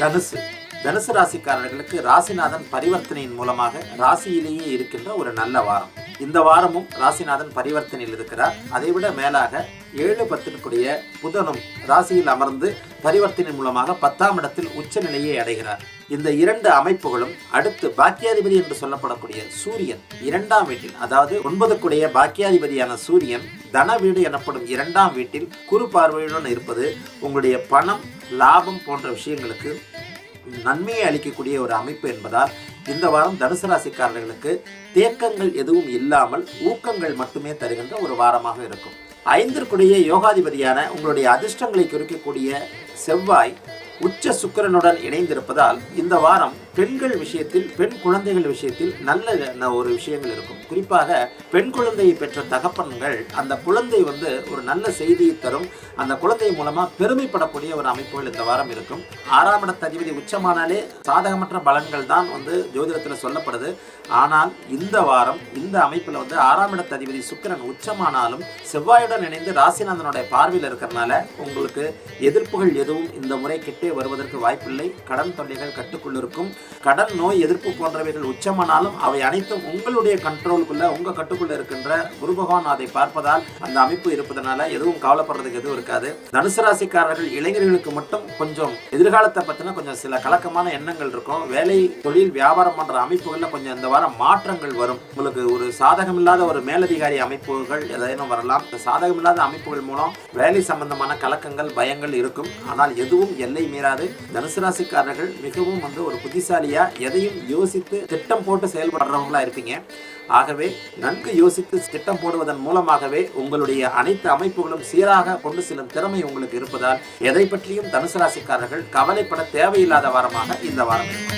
தனுசு. தனுசு ராசிக்காரர்களுக்கு ராசிநாதன் பரிவர்த்தனையின் மூலமாக ராசியிலேயே இருக்கின்ற ஒரு நல்ல வாரம். இந்த வாரமும் ராசிநாதன் பரிவர்த்தனையில் இருக்கிறார். அதைவிட மேலாக ஏழு பத்திற்குரிய புதனும் ராசியில் அமர்ந்து பரிவர்த்தனை மூலமாக பத்தாம் இடத்தில் உச்ச நிலையை அடைகிறார். இந்த இரண்டு அமைப்புகளும் அடுத்து பாக்கியாதிபதி என்று சொல்லப்படக்கூடிய சூரியன் இரண்டாம் வீட்டில் அதாவது ஒன்பதுக்குடைய பாக்கியாதிபதியான சூரியன் தன வீடு எனப்படும் இரண்டாம் வீட்டில் குறு பார்வையுடன் இருப்பது உங்களுடைய பணம் லாபம் போன்ற விஷயங்களுக்கு நன்மையை அளிக்கக்கூடிய ஒரு அமைப்பு என்பதால் இந்த வாரம் தனுசு ராசிக்காரர்களுக்கு தேக்கங்கள் எதுவும் இல்லாமல் ஊக்கங்கள் மட்டுமே தருகின்ற ஒரு வாரமாக இருக்கும். ஐந்திற்குடைய யோகாதிபதியான உங்களுடைய அதிர்ஷ்டங்களை குறிக்கக்கூடிய செவ்வாய் உச்ச சுக்கிரனுடன் இணைந்திருப்பதால் இந்த வாரம் பெண்கள் விஷயத்தில் பெண் குழந்தைகள் விஷயத்தில் நல்ல ந- ஒரு விஷயங்கள் இருக்கும். குறிப்பாக பெண் குழந்தையை பெற்ற தகப்பன்கள் அந்த குழந்தை வந்து ஒரு நல்ல செய்தியை தரும். அந்த குழந்தை மூலமா பெருமைப்படக்கூடிய ஒரு அமைப்புகள் இந்த வாரம் இருக்கும். ஆறாம் இடத்த அதிபதி உச்சமானாலே சாதகமற்ற பலன்கள் தான் வந்து ஜோதிடத்தில் சொல்லப்படுது. ஆனால் இந்த வாரம் இந்த அமைப்பில் வந்து ஆறாம் இடத்த அதிபதி சுக்கிரன் உச்சமானாலும் செவ்வாயுடன் இணைந்து ராசிநாதனுடைய பார்வையில் இருக்கிறனால உங்களுக்கு எதிர்ப்புகள் எதுவும் இந்த முறை கிட்டே வருவதற்கு வாய்ப்பில்லை. கடன் தொல்லைகள் கட்டுக்குள் இருக்கும். கடன் நோய் எதிர்ப்பு போன்றவைகள் உச்சமானாலும் அவை அனைத்தும் உங்களுடைய கண்ட்ரோலுக்குள்ள உங்க கட்டுக்குள்ள இருக்கின்ற குரு பகவான் அதை பார்ப்பதால் அந்த அமைப்பு இருப்பதனால எதுவும் கவலைப்படுறதுக்கு எதுவும் இருக்காது. தனுசு ராசிக்காரர்கள் இளைஞர்களுக்கு மட்டும் கொஞ்சம் எதிர்காலத்தை பத்தின கொஞ்சம் சில கலக்கமான எண்ணங்கள் இருக்கும். வேலை தொழில் வியாபாரம் போன்ற அமைப்புகள்ல கொஞ்சம் இந்த வாரம் மாற்றங்கள் வரும். உங்களுக்கு ஒரு சாதகமில்லாத ஒரு மேலதிகாரி அமைப்புகள் ஏதேனும் வரலாம். இந்த சாதகமில்லாத அமைப்புகள் மூலம் வேலை சம்பந்தமான கலக்கங்கள் பயங்கள் இருக்கும். ஆனால் எதுவும் எல்லை மீறாது. தனுசு ராசிக்காரர்கள் மிகவும் வந்து ஒரு புத்திசாலியா எதையும் யோசித்து திட்டம் போட்டு செயல்படுறவங்களா இருப்பீங்க. ஆகவே நன்கு யோசித்து திட்டம் போடுவதன் மூலமாகவே உங்களுடைய அனைத்து அமைப்புகளும் சீராக கொண்டு செல்லும் திறமை உங்களுக்கு இருப்பதால் எதை பற்றியும் தனுசு ராசிக்காரர்கள் கவலைப்பட தேவையில்லாத வாரமாக இந்த வாரம். இருக்கும்